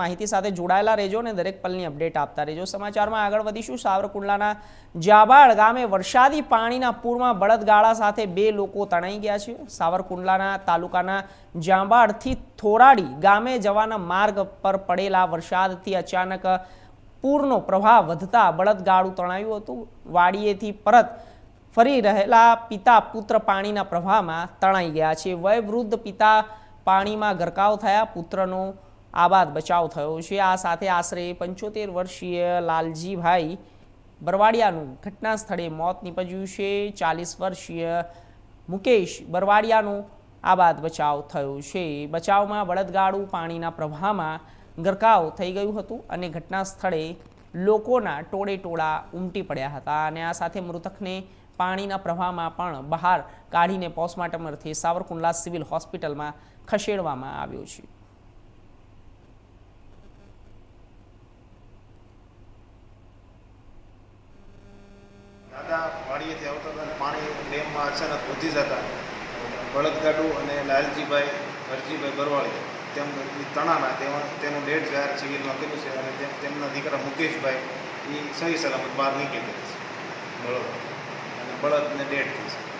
માહિતી સાથે જોડાયેલા રહેજો અને દરેક પલની અપડેટ આપતા રહેજો. સમાચારમાં આગળ વધીશું. સાવરકુંડલાના જાબાળ ગામે વરસાદી પાણીના પૂરમાં બળદગાળા સાથે બે લોકો તણાઈ ગયા છે. સાવરકુંડલાના તાલુકાના જાંબાળથી થોરાડી ગામે જવાના માર્ગ પર પડેલા વરસાદથી અચાનક પૂરનો પ્રવાહ વધતા બળદગાળું તણાયું હતું. વાડીએથી પરત ફરી રહેલા પિતા પુત્ર પાણીના પ્રવાહમાં તણાઈ ગયા છે. વયવૃદ્ધ પિતા પાણીમાં ગરકાવ થયા. પુત્રનો આબાદ બચાવ થયો છે. આ સાથે આશરે પંચોતેર વર્ષીય લાલજીભાઈ બરવાડિયાનું ઘટના સ્થળે મોત નીપજ્યું છે. ચાલીસ વર્ષીય મુકેશ બરવાડિયાનું આબાદ બચાવ થયો છે. બચાવમાં બળદગાડું પાણીના પ્રવાહમાં ગરકાવ થઈ ગયું હતું અને ઘટના સ્થળે લોકોના ટોળે ટોળા ઉમટી પડ્યા હતા અને આ સાથે મૃતકને પાણીના પ્રવાહમાં પણ બહાર કાઢીને પોસ્ટમોર્ટમ અર્થે સાવરકુંડલા સિવિલ હોસ્પિટલમાં ખસેડવામાં આવ્યો છે. દાદા આવતા હતા પાણી ડેમમાં અચાનક વધી જતા. બળદગાડુ અને લાલજીભાઈ, હરજીભાઈ બરવાળી, તેમ તણાના, તેમાં તેનું ડેટ જાહેર સિવિલમાં કર્યું છે અને તેમ- તેમના દીકરા મુકેશભાઈ, એ સહી સલામત બહાર નીકળી ગયા છે. બળદ અને બળદને ડેટ થઈ છે.